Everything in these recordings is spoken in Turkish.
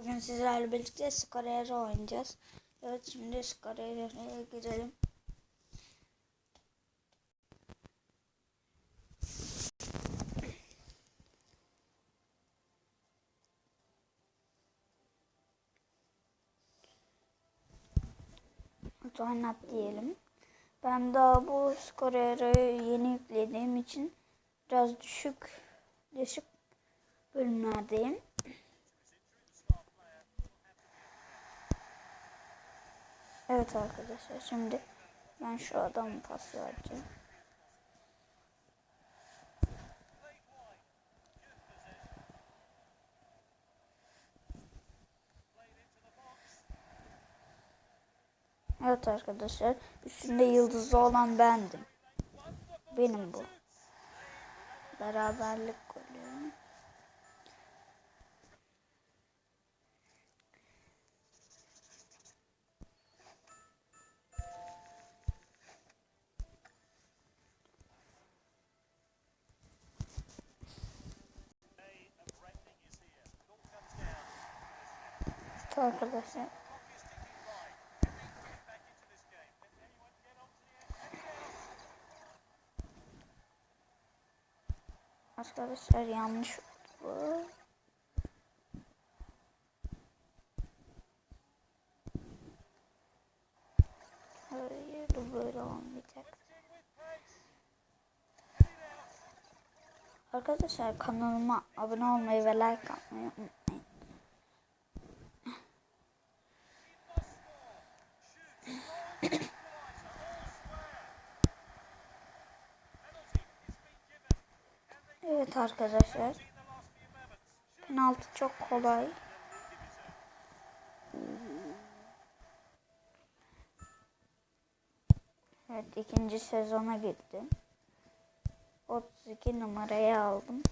Bugün sizlerle birlikte Scarera oynayacağız. Evet şimdi Scarera'ya girelim. Oynat diyelim. Ben daha bu Scarera'yı yeni yüklediğim için biraz düşük düşük bölümlerdeyim. Evet arkadaşlar şimdi ben şu adamı pas vereceğim. Evet arkadaşlar üstünde yıldızlı olan bendim. Benim bu. Beraberlik golü. Arkadaşlar. Arkadaşlar yanlış oldu. Hayır bu böyle olmayacak. Arkadaşlar kanalıma abone olmayı ve like atmayı unutmayın. Evet arkadaşlar. Penaltı çok kolay. Evet ikinci sezona girdim. 32 numarayı aldım.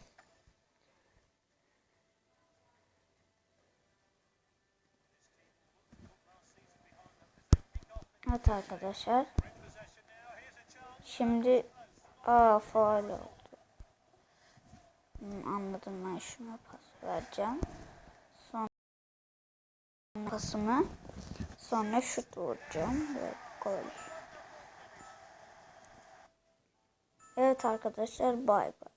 Evet arkadaşlar. Şimdi aa faal oldu. Anladım ben şuna pas vereceğim. Sonra pasımı sonra şut vuracağım ve gol. Evet arkadaşlar bay bay.